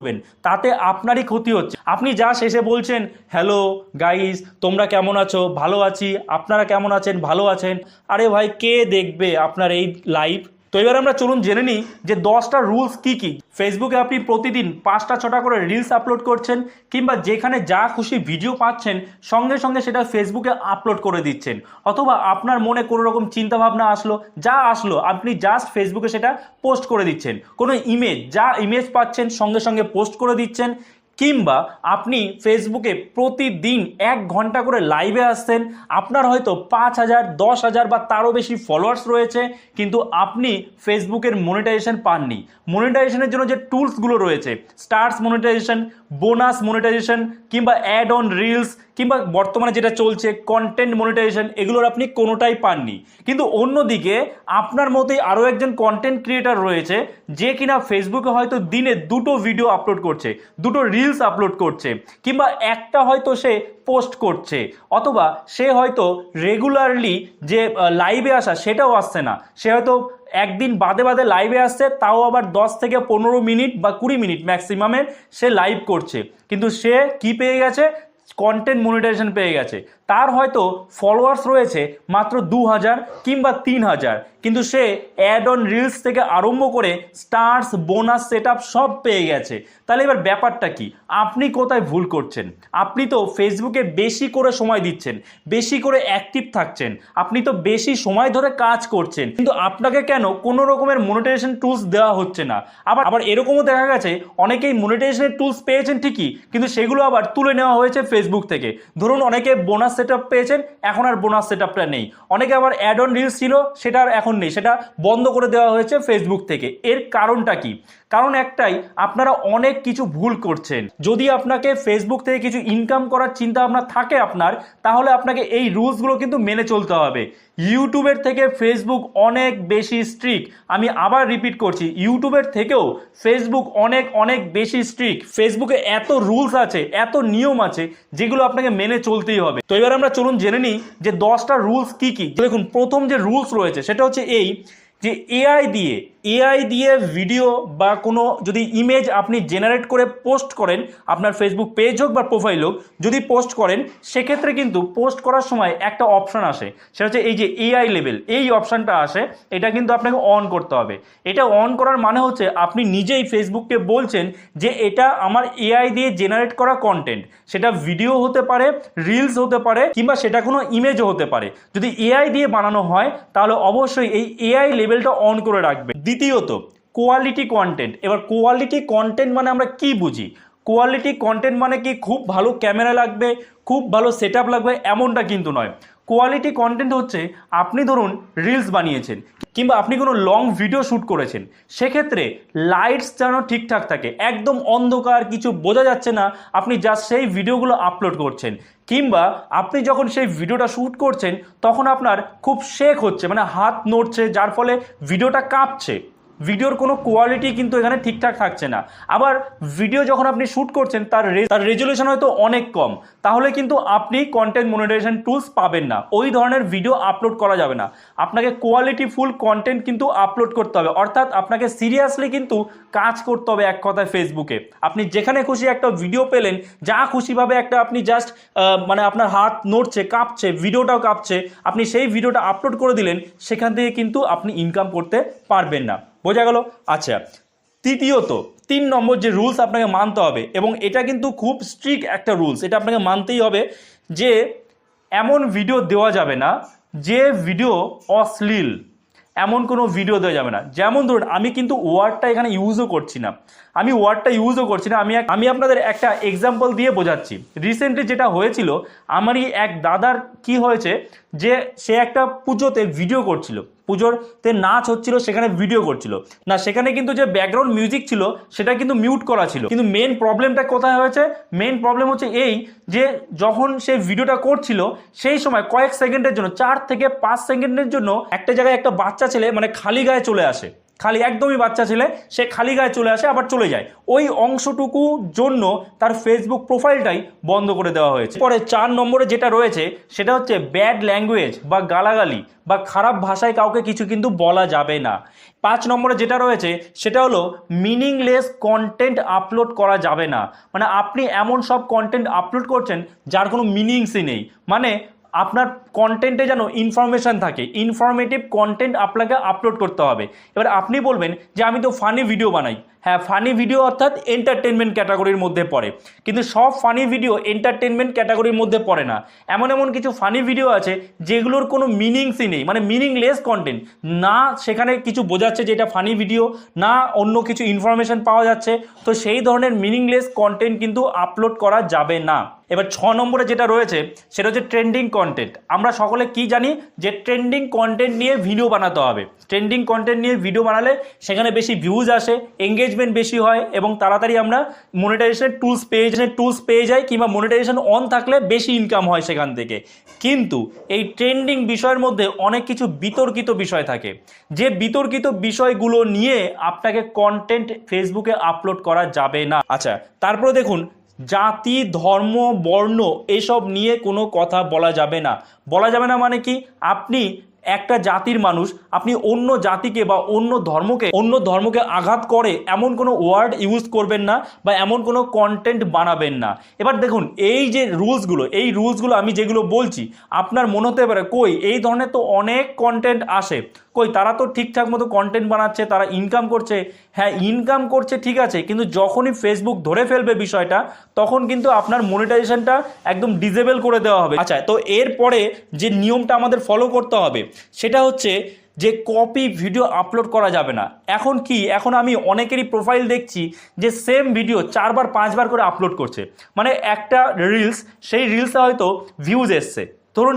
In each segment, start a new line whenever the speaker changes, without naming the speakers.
করবেন, তাতে আপনারই ক্ষতি হচ্ছে। আপনি যা শেষে বলছেন, হ্যালো গাইস তোমরা কেমন আছো? ভালো আছি। আপনারা কেমন আছেন? ভালো আছেন? আরে ভাই, কে দেখবে আপনার এই লাইভ তো এবার আমরা চলুন জেনে নিই যে দশটা রুলস কি কি। ফেসবুকে আপনি প্রতিদিন পাঁচটা, ছটা করে রিলস আপলোড করছেন কিংবা যেখানে যা খুশি ভিডিও পাচ্ছেন, সঙ্গে সঙ্গে সেটা ফেসবুকে আপলোড করে দিচ্ছেন। অথবা আপনার মনে কোনো রকম চিন্তাভাবনা আসলো, যা আসলো, আপনি জাস্ট ফেসবুকে সেটা পোস্ট করে দিচ্ছেন। কোনো ইমেজ যা ইমেজ পাচ্ছেন, সঙ্গে সঙ্গে পোস্ট করে দিচ্ছেন। কিংবা আপনি ফেসবুকে প্রতিদিন এক ঘণ্টা করে লাইভে আসতেন আপনার হয়তো পাঁচ হাজার, দশ হাজার বা তারও বেশি ফলোয়ার্স রয়েছে, কিন্তু আপনি ফেসবুকের মনিটাইজেশন পাননি। মনিটাইজেশনের জন্য যে টুলসগুলো রয়েছে স্টার্স মনিটাইজেশন বোনাস মনিটাইজেশন কিংবা অ্যাড অন রিলস কিংবা বর্তমানে যেটা চলছে কন্টেন্ট মনিটাইজেশন এগুলোর আপনি কোনোটাই পাননি। কিন্তু অন্যদিকে আপনার মতোই আরও একজন কন্টেন্ট ক্রিয়েটার রয়েছে, যে কিনা ফেসবুকে হয়তো দিনে দুটো ভিডিও আপলোড করছে, দুটো রিলস আপলোড করছে, কিংবা একটা হয়তো সে পোস্ট করছে, অথবা সে হয়তো রেগুলারলি যে লাইভে আসা সেটাও আসছে না। সে হয়তো একদিন বাদে বাদে লাইভে আসছে, তাও আবার দশ থেকে পনেরো মিনিট বা কুড়ি মিনিট ম্যাক্সিমামে সে লাইভ করছে। কিন্তু সে কি পেয়ে গেছে? কন্টেন্ট মনিটাইজেশন পেয়ে গেছে। তার হয়তো ফলোয়ার্স রয়েছে মাত্র দু হাজার কিংবা তিন হাজার কিন্তু সে অ্যাড অন রিলস থেকে আরম্ভ করে স্টার্স বোনাস সেট সব পেয়ে গেছে। তাহলে এবার ব্যাপারটা কি? আপনি কোথায় ভুল করছেন? আপনি তো ফেসবুকে বেশি করে সময় দিচ্ছেন, বেশি করে অ্যাক্টিভ থাকছেন, আপনি তো বেশি সময় ধরে কাজ করছেন, কিন্তু আপনাকে কেন কোনো রকমের মনিটাইজেশন টুলস দেওয়া হচ্ছে না? আবার আবার এরকমও দেখা গেছে, অনেকেই মনিটাইজেশনের টুলস পেয়েছেন ঠিকই, কিন্তু সেগুলো আবার তুলে নেওয়া হয়েছে ফেসবুক থেকে। ধরুন অনেকে বোনাস সেট পেয়েছেন, এখন আর বোনাস সেট নেই। অনেকে আবার অ্যাড অন রিলস ছিল সেটা আর এখন নেই, সেটা বন্ধ করে দেওয়া হয়েছে ফেসবুক থেকে। এর কারণটা কি? কারণ একটাই, আপনারা অনেক কিছু ভুল করছেন। যদি আপনাকে ফেসবুক থেকে কিছু ইনকাম করার চিন্তা ভাবনা থাকে আপনার, তাহলে আপনাকে এই রুলসগুলো কিন্তু মেনে চলতে হবে। ইউটিউবের থেকে ফেসবুক অনেক বেশি স্ট্রিক আমি আবার রিপিট করছি ইউটিউবের থেকেও ফেসবুক অনেক অনেক বেশি স্ট্রিক ফেসবুকে এত রুলস আছে, এত নিয়ম আছে, যেগুলো আপনাকে মেনে চলতেই হবে। তো এবার আমরা চলুন জেনে নিই যে দশটা রুলস কি কি। দেখুন, প্রথম যে রুলস রয়েছে, সেটা হচ্ছে এই যে এআই দিয়ে এআই দিয়ে ভিডিও বা কোনো যদি ইমেজ আপনি জেনারেট করে পোস্ট করেন, আপনার ফেসবুক পেজ হোক বা প্রোফাইল হোক, যদি পোস্ট করেন, সেক্ষেত্রে কিন্তু পোস্ট করার সময় একটা অপশান আসে। সেটা হচ্ছে এই যে এআই লেভেল এই অপশানটা আসে, এটা কিন্তু আপনাকে অন করতে হবে। এটা অন করার মানে হচ্ছে আপনি নিজেই ফেসবুককে বলছেন যে এটা আমার এআই দিয়ে জেনারেট করা কন্টেন্ট সেটা ভিডিও হতে পারে রিলস হতে পারে, কিংবা সেটা কোনো ইমেজও হতে পারে। যদি এআই দিয়ে বানানো হয়, তাহলে অবশ্যই এই এআই লেভেলটা অন করে রাখবে দ্বিতীয়ত কোয়ালিটি কন্টেন্ট এবার কোয়ালিটি কন্টেন্ট মানে আমরা কি বুঝি? কোয়ালিটি কন্টেন্ট মানে কি? খুব ভালো ক্যামেরা লাগবে, খুব ভালো সেট লাগবে, এমনটা কিন্তু নয়। কোয়ালিটি কন্টেন্ট হচ্ছে, আপনি ধরুন রিলস বানিয়েছেন, কিংবা আপনি কোনো লং ভিডিও শ্যুট করেছেন, সেক্ষেত্রে লাইটস যেন ঠিকঠাক থাকে, একদম অন্ধকার, কিছু বোঝা যাচ্ছে না, আপনি জাস্ট সেই ভিডিওগুলো আপলোড করছেন, কিংবা আপনি যখন সেই ভিডিওটা শ্যুট করছেন, তখন আপনার খুব শেক হচ্ছে মানে হাত নড়ছে, যার ফলে ভিডিওটা কাঁপছে। ভিডিওর কোনো কোয়ালিটি কিন্তু এখানে ঠিকঠাক থাকছে না। আবার ভিডিও যখন আপনি শ্যুট করছেন, তার তার রেজলিউশন হয়তো অনেক কম। তাহলে কিন্তু আপনি কন্টেন্ট মনিটাইজেশন টুলস পাবেন না। ওই ধরনের ভিডিও আপলোড করা যাবে না। আপনাকে কোয়ালিটি ফুল কন্টেন্ট কিন্তু আপলোড করতে হবে। অর্থাৎ আপনাকে সিরিয়াসলি কিন্তু কাজ করতে হবে এক কথায় ফেসবুকে আপনি যেখানে খুশি একটা ভিডিও পেলেন, যা খুশিভাবে একটা আপনি জাস্ট মানে আপনার হাত নড়ছে, কাঁপছে ভিডিওটাও কাঁপছে, আপনি সেই ভিডিওটা আপলোড করে দিলেন, সেখান থেকে কিন্তু আপনি ইনকাম করতে পারবেন না। বোঝা গেল? আচ্ছা তৃতীয়ত, তিন নম্বর যে রুলস আপনাকে মানতে হবে, এবং এটা কিন্তু খুব স্ট্রিক্ট একটা রুলস এটা আপনাকে মানতেই হবে যে এমন ভিডিও দেওয়া যাবে না যে ভিডিও অশ্লীল, এমন কোনো ভিডিও দেওয়া যাবে না। যেমন ধরুন, আমি কিন্তু ওয়ার্ডটা এখানে ইউজও করছি না। আমি ওয়ার্ডটা ইউজও করছি না, আমি আমি আপনাদের একটা এক্সাম্পল দিয়ে বোঝাচ্ছি। রিসেন্টলি যেটা হয়েছিল, আমারই এক দাদার কি হয়েছে যে সে একটা পুজোতে ভিডিও করছিল। পুজোরতে নাচ হচ্ছিল, সেখানে ভিডিও করছিল। না, সেখানে কিন্তু যে ব্যাকগ্রাউন্ড মিউজিক ছিল, সেটা কিন্তু মিউট করা ছিল। কিন্তু মেন প্রবলেমটা কোথায় হয়েছে? মেন প্রবলেম হচ্ছে এই যে, যখন সে ভিডিওটা করছিল, সেই সময় কয়েক সেকেন্ডের জন্য, চার থেকে পাঁচ সেকেন্ডের জন্য একটা জায়গায় একটা বাচ্চা ছেলে মানে খালি গায়ে চলে আসে। খালি একদমই বাচ্চা ছেলে, সে খালি গায়ে চলে আসে, আবার চলে যায়। ওই অংশটুকু জন্য তার ফেসবুক প্রোফাইলটাই বন্ধ করে দেওয়া হয়েছে। পরে চার নম্বরে যেটা রয়েছে, সেটা হচ্ছে ব্যাড ল্যাঙ্গুয়েজ বা গালাগালি বা খারাপ ভাষায় কাউকে কিছু কিন্তু বলা যাবে না। পাঁচ নম্বরে যেটা রয়েছে, সেটা হলো মিনিংলেস কন্টেন্ট আপলোড করা যাবে না। মানে আপনি এমন সব কন্টেন্ট আপলোড করছেন, যার কোনো মিনিংসই নেই। মানে আপনার কন্টেন্টে যেন ইনফরমেশান থাকে ইনফরমেটিভ কন্টেন্ট আপনাকে আপলোড করতে হবে। এবার আপনি বলবেন যে, আমি তো ফানি ভিডিও বানাই। হ্যাঁ ফানি ভিডিও অর্থাৎ এন্টারটেনমেন্ট ক্যাটাগরির মধ্যে পড়ে। কিন্তু সব ফানি ভিডিও এন্টারটেনমেন্ট ক্যাটাগরির মধ্যে পড়ে না। এমন এমন কিছু ফানি ভিডিও আছে যেগুলোর কোনো মিনিংসই নেই মানে মিনিংলেস কন্টেন্ট না সেখানে কিছু বোঝাচ্ছে যে এটা ফানি ভিডিও না অন্য কিছু ইনফরমেশন পাওয়া যাচ্ছে। তো সেই ধরনের মিনিংলেস কন্টেন্ট কিন্তু আপলোড করা যাবে না। এবার ছ নম্বরে যেটা রয়েছে, সেটা হচ্ছে ট্রেন্ডিং কন্টেন্ট আমরা সকলে কি জানি যে ট্রেন্ডিং কন্টেন্ট নিয়ে ভিডিও বানাতে হবে। ট্রেন্ডিং কন্টেন্ট নিয়ে ভিডিও বানালে সেখানে বেশি ভিউজ আসে এঙ্গেজমেন্ট বেশি হয় এবং তাড়াতাড়ি আমরা মনিটাইজেশনের টুলস পেয়ে টুলস পেয়ে যাই কিংবা মনিটাইজেশন অন থাকলে বেশি ইনকাম হয় সেখান থেকে। কিন্তু এই ট্রেন্ডিং বিষয়ের মধ্যে অনেক কিছু বিতর্কিত বিষয় থাকে। যে বিতর্কিত বিষয়গুলো নিয়ে আপনাকে কন্টেন্ট ফেসবুকে আপলোড করা যাবে না। আচ্ছা তারপরে দেখুন, জাতি, ধর্ম, বর্ণ, এসব নিয়ে কোনো কথা বলা যাবে না। বলা যাবে না মানে কি? আপনি একটা জাতির মানুষ আপনি অন্য জাতিকে বা অন্য ধর্মকে অন্য ধর্মকে আঘাত করে এমন কোনো ওয়ার্ড ইউজ করবেন না বা এমন কোনো কন্টেন্ট বানাবেন না। এবার দেখুন, এই যে রুলসগুলো, এই রুলসগুলো আমি যেগুলো বলছি, আপনার মনে হতে পারে, কই, এই ধরনের তো অনেক কন্টেন্ট আসে। কই, তারা তো ঠিকঠাক মতো কন্টেন্ট বানাচ্ছে, তারা ইনকাম করছে। হ্যাঁ ইনকাম করছে, ঠিক আছে, কিন্তু যখনই ফেসবুক ধরে ফেলবে বিষয়টা, তখন কিন্তু আপনার মনিটাইজেশনটা একদম ডিজেবল করে দেওয়া হবে। আচ্ছা তো এরপরে যে নিয়মটা আমাদের ফলো করতে হবে, সেটা হচ্ছে যে কপি ভিডিও আপলোড করা যাবে না। এখন কি, এখন আমি অনেকেরই প্রোফাইল দেখছি যে সেম ভিডিও চারবার, পাঁচবার করে আপলোড করছে। মানে একটা রিলস সেই রিলসে হয়তো ভিউজ এসছে। ধরুন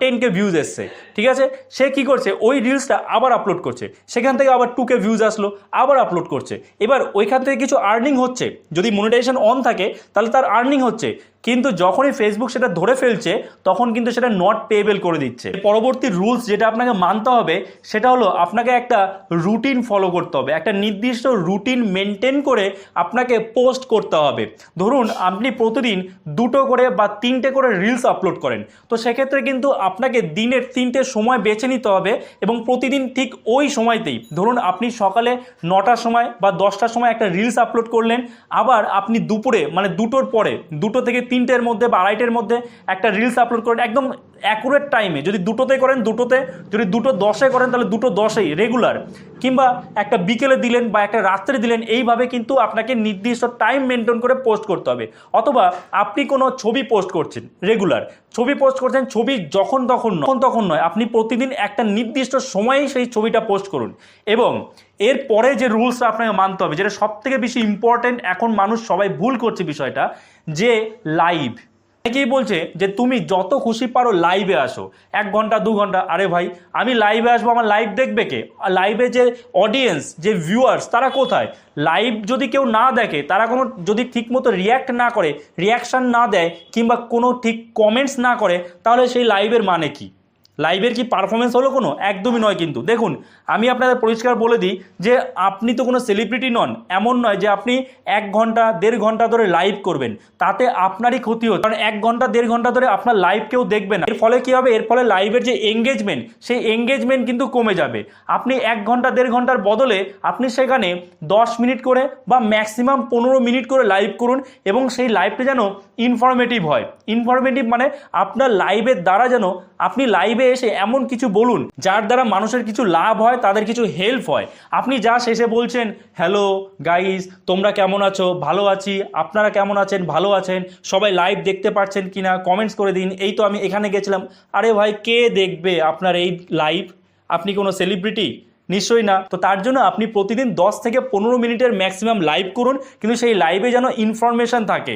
টেন কে ভিউজ এসছে, ঠিক আছে? সে কি করছে? ওই রিলসটা আবার আপলোড করছে। সেখান থেকে আবার টু কে ভিউজ আসলো, আবার আপলোড করছে। এবার ওইখান থেকে কিছু আর্নিং হচ্ছে। যদি মনিটাইজেশন অন থাকে, তাহলে তার আর্নিং হচ্ছে। কিন্তু যখনই ফেসবুক সেটা ধরে ফেলছে, তখন কিন্তু সেটা নট পেয়েবল করে দিচ্ছে। পরবর্তী রুলস যেটা আপনাকে মানতে হবে, সেটা হলো আপনাকে একটা রুটিন ফলো করতে হবে। একটা নির্দিষ্ট রুটিন মেনটেন করে আপনাকে পোস্ট করতে হবে। ধরুন, আপনি প্রতিদিন দুটো করে বা তিনটে করে রিলস আপলোড করেন। তো সেক্ষেত্রে কিন্তু আপনাকে দিনের তিনটে সময় বেছে নিতে হবে এবং প্রতিদিন ঠিক ওই সময়তেই, ধরুন আপনি সকালে নটার সময় বা দশটার সময় একটা রিলস আপলোড করলেন, আবার আপনি দুপুরে মানে দুটোর পরে, দুটো থেকে তিনটের মধ্যে বা আড়াইটের মধ্যে একটা রিলস আপলোড করেন একদম অ্যাকুরেট টাইমে যদি দুটোতে করেন, দুটোতে। যদি দুটো দশে করেন, তাহলে দুটো দশেই রেগুলার কিংবা একটা বিকেলে দিলেন বা একটা রাত্রে দিলেন, এইভাবে কিন্তু আপনাকে নির্দিষ্ট টাইম মেনটেন করে পোস্ট করতে হবে। অথবা আপনি কোনো ছবি পোস্ট করছেন রেগুলার ছবি পোস্ট করছেন, ছবি যখন তখন তখন তখন নয়। আপনি প্রতিদিন একটা নির্দিষ্ট সময়েই সেই ছবিটা পোস্ট করুন। এবং এর পরে যে রুলসটা আপনাকে মানতে হবে, যেটা সব থেকে বেশি ইম্পর্টেন্ট এখন মানুষ সবাই ভুল করছে বিষয়টা যে লাইভ অনেকেই বলছে যে তুমি যত খুশি পারো লাইভে আসো। এক ঘণ্টা, দু ঘণ্টা, আরে ভাই, আমি লাইভে আসব, আমার লাইভ দেখবে কে? লাইভে যে অডিয়েন্স যে ভিউয়ার্স তারা কোথায়? লাইভ যদি কেউ না দেখে, তারা কোনো যদি ঠিকমতো রিয়্যাক্ট না করে রিয়াকশান না দেয়, কিংবা কোনো ঠিক কমেন্টস না করে, তাহলে সেই লাইভের মানে কি? লাইভের কি পারফরমেন্স হলো কোনো? একদমই নয় কিন্তু। দেখুন, আমি আপনাদের পরিষ্কার বলে দিই যে আপনি তো কোনো সেলিব্রিটি নন। এমন নয় যে আপনি এক ঘণ্টা, দেড় ঘণ্টা ধরে লাইভ করবেন। তাতে আপনারই ক্ষতি হচ্ছে। কারণ এক ঘণ্টা, দেড় ঘণ্টা ধরে আপনার লাইভ কেউ দেখবে না। এর ফলে কী হবে? এর ফলে লাইভের যে এঙ্গেজমেন্ট সেই এঙ্গেজমেন্ট কিন্তু কমে যাবে। আপনি এক ঘণ্টা, দেড় ঘণ্টার বদলে আপনি সেখানে দশ মিনিট করে বা ম্যাক্সিমাম পনেরো মিনিট করে লাইভ করুন এবং সেই লাইভটা যেন ইনফরমেটিভ হয়। ইনফরমেটিভ মানে আপনার লাইভের দ্বারা যেন আপনি লাইভে এসে এমন কিছু বলুন, যার দ্বারা মানুষের কিছু লাভ হয়, তাদের কিছু হেল্প হয়। আপনি যা শেষে বলছেন হ্যালো গাইস তোমরা কেমন আছো? ভালো আছি। আপনারা কেমন আছেন? ভালো আছেন? সবাই লাইভ দেখতে পাচ্ছেন কিনা? কমেন্টস করে দিন। এই তো আমি এখানে গেছিলাম। আরে ভাই, কে দেখবে আপনার এই লাইভ আপনি কোনো সেলিব্রিটি নিশ্চয়ই না। তো তার জন্য আপনি প্রতিদিন দশ থেকে পনেরো মিনিটের ম্যাক্সিমাম লাইভ করুন, কিন্তু সেই লাইভে যেন ইনফরমেশন থাকে।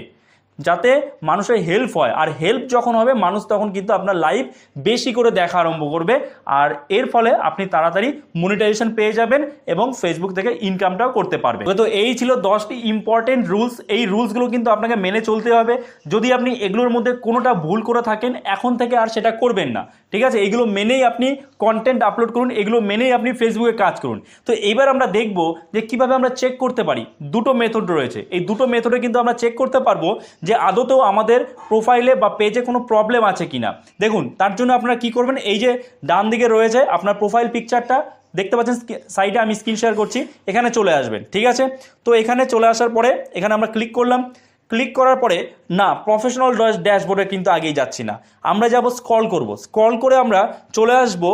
যাতে মানুষের হেল্প হয়। আর হেল্প যখন হবে, মানুষ তখন কিন্তু আপনার লাইভ বেশি করে দেখা আরম্ভ করবে। আর এর ফলে আপনি তাড়াতাড়ি মনিটাইজেশন পেয়ে যাবেন এবং ফেসবুক থেকে ইনকামটাও করতে পারবেন। তো এই ছিল দশটি ইম্পর্টেন্ট রুলস এই রুলসগুলো কিন্তু আপনাকে মেনে চলতে হবে। যদি আপনি এগুলোর মধ্যে কোনোটা ভুল করে থাকেন, এখন থেকে আর সেটা করবেন না। ঠিক আছে? এগুলো মেনেই আপনি কন্টেন্ট আপলোড করুন, এগুলো মেনেই আপনি ফেসবুকে কাজ করুন। তো এবার আমরা দেখব যে কীভাবে আমরা চেক করতে পারি। দুটো মেথড রয়েছে। এই দুটো মেথডে কিন্তু আমরা চেক করতে পারব যে আদতেও আমাদের প্রোফাইলে বা পেজে কোনো প্রবলেম আছে কিনা। দেখুন, তার জন্য আপনারা কি করবেন? এই যে ডান দিকে রয়েছে আপনার প্রোফাইল পিকচারটা দেখতে পাচ্ছেন সাইডে আমি স্ক্রিন শেয়ার করছি, এখানে চলে আসবেন, ঠিক আছে? তো এখানে চলে আসার পরে, এখানে আমরা ক্লিক করলাম। ক্লিক করার পরে, না প্রফেশনাল ড্যাশবোর্ডে কিন্তু আগেই যাচ্ছি না। আমরা যাব স্ক্রল করব। স্ক্রল করে আমরা চলে আসব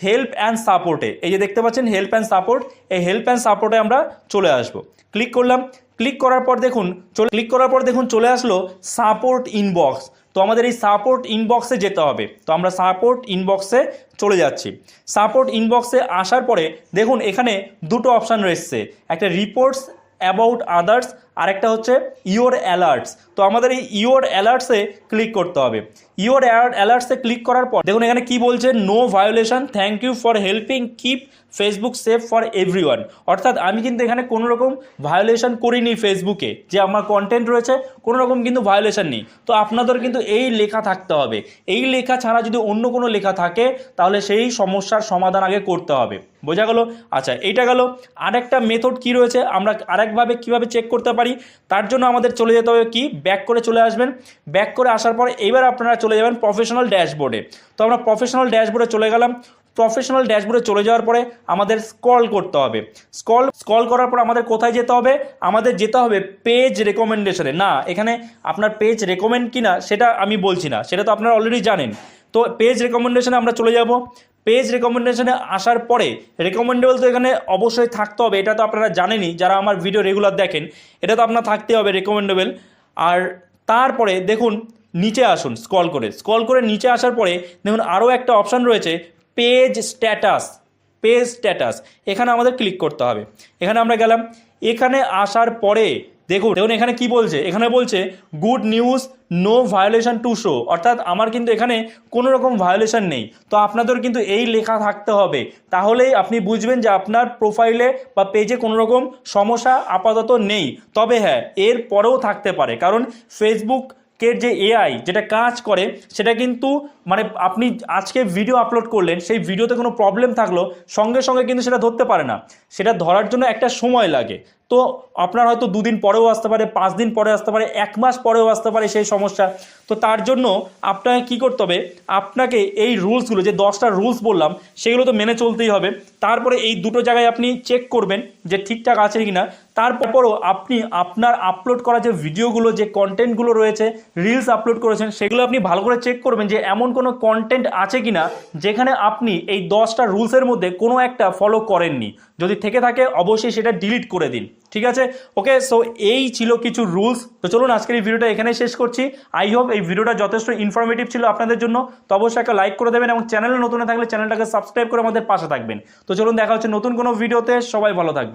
হেল্প অ্যান্ড সাপোর্টে এই যে দেখতে পাচ্ছেন হেল্প অ্যান্ড সাপোর্ট এই হেল্প অ্যান্ড সাপোর্টে আমরা চলে আসব। ক্লিক করলাম। ক্লিক করার পর দেখুন ক্লিক করার পর দেখুন চলে আসলো সাপোর্ট ইনবক্স তো আমাদের এই সাপোর্ট ইনবক্সে যেতে হবে। তো আমরা সাপোর্ট ইনবক্সে চলে যাচ্ছি। সাপোর্ট ইনবক্সে আসার পরে দেখুন এখানে দুটো অপশান রয়েছে। একটা রিপোর্টস অ্যাবাউট আদার্স আরেকটা হচ্ছে ইওর অ্যালার্টস। তো আমাদের এই ইওর অ্যালার্টসে ক্লিক করতে হবে। ইওর অ্যালার্টসে ক্লিক করার পর দেখুন এখানে কি বলছে, no violation, thank you for helping, keep Facebook safe for everyone. অর্থাৎ আমি কিন্তু এখানে কোনো রকম ভায়োলেশন করিনি ফেসবুকে, যে আমার কন্টেন্ট রয়েছে, কোনো রকম কিন্তু ভায়োলেশন নেই। তো আপনাদের কিন্তু এই লেখা থাকতে হবে। এই লেখা ছাড়া যদি অন্য কোনো লেখা থাকে, তাহলে সেই সমস্যার সমাধান আগে করতে হবে। বোঝা গেল? আচ্ছা এইটা গেল। আরেকটা মেথড কি রয়েছে? আমরা আরেকভাবে কীভাবে চেক করতে পারি? তার জন্য আমাদের চলে যেতে হবে কি? ব্যাক করে চলে আসবেন। ব্যাক করে আসার পর এবার আপনারা চলে যাবেন প্রফেশনাল ড্যাশবোর্ডে তো আমরা প্রফেশনাল ড্যাশবোর্ডে চলে গেলাম। প্রফেশনাল ড্যাশবোর্ডে চলে যাওয়ার পরে আমাদের স্ক্রল করতে হবে। স্ক্রল স্ক্রল করার পর আমাদের কোথায় যেতে হবে? আমাদের যেতে হবে পেজ রেকমেন্ডেশনে না, এখানে আপনার পেজ রেকমেন্ড কিনা সেটা আমি বলছি না, সেটা তো আপনারা অলরেডি জানেন। তো পেজ রেকমেন্ডেশনে আমরা চলে যাব। পেজ রেকমেন্ডেশনে আসার পরে রেকমেন্ডেবল তো এখানে অবশ্যই থাকতে হবে, এটা তো আপনারা জানেনই, যারা আমার ভিডিও রেগুলার দেখেন, এটা তো আপনার থাকতে হবে রেকমেন্ডেবল আর তারপরে দেখুন, নিচে আসুন স্ক্রল করে। স্ক্রল করে নিচে আসার পরে দেখুন, আরও একটা অপশান রয়েছে পেজ স্ট্যাটাস পেজ স্ট্যাটাস এখানে আমাদের ক্লিক করতে হবে। এখানে আমরা গেলাম। এখানে আসার পরে দেখুন দেখুন এখানে কি বলছে? এখানে বলছে good news no violation to show অর্থাৎ আমার কিন্তু এখানে কোনো রকম ভায়োলেশন নেই। তো আপনাদের কিন্তু এই লেখা থাকতে হবে। তাহলেই আপনি বুঝবেন যে আপনার প্রোফাইলে বা পেজে কোনো রকম সমস্যা আপাতত নেই। তবে হ্যাঁ এর পরেও থাকতে পারে। কারণ ফেসবুক কে যে এআই যেটা কাজ করে, সেটা কিন্তু মানে আপনি আজকে ভিডিও আপলোড করলেন, সেই ভিডিওতে কোনো প্রবলেম থাকল সঙ্গে সঙ্গে কিন্তু সেটা ধরতে পারে না। সেটা ধরার জন্য একটা সময় লাগে। তো আপনার হয়তো দুদিন পরেও আসতে পারে পাঁচ দিন পরে আসতে পারে, এক মাস পরেও আসতে পারে সেই সমস্যা। তো তার জন্য আপনাকে কি করতে হবে, আপনাকে এই রুলসগুলো, যে দশটা রুলস বললাম, সেগুলো তো মেনে চলতেই হবে। তারপরে এই দুটো জায়গায় আপনি চেক করবেন যে ঠিকঠাক আছে কি না তারপরও আপনি আপনার আপলোড করা যে ভিডিওগুলো, যে কন্টেন্টগুলো রয়েছে রিলস আপলোড করেছেন, সেগুলো আপনি ভালো করে চেক করবেন যে এমন কোনো কন্টেন্ট আছে কি না যেখানে আপনি এই দশটা রুলসের মধ্যে কোনো একটা ফলো করেননি। যদি থেকে থাকে, অবশ্যই সেটা ডিলিট করে দিন। ঠিক আছে? ওকে সো এই ছিল কিছু রুলস তো চলুন আজকের এই ভিডিওটা এখানে শেষ করছি। আই হোপ এই ভিডিওটা যথেষ্ট ইনফরমেটিভ ছিল আপনাদের জন্য। তো অবশ্যই একটা লাইক করে দেবেন এবং চ্যানেলে নতুন থাকলে চ্যানেলটাকে সাবস্ক্রাইব করে আমাদের পাশে থাকবেন। তো চলুন দেখা হচ্ছে নতুন কোনো ভিডিওতে সবাই ভালো থাকবে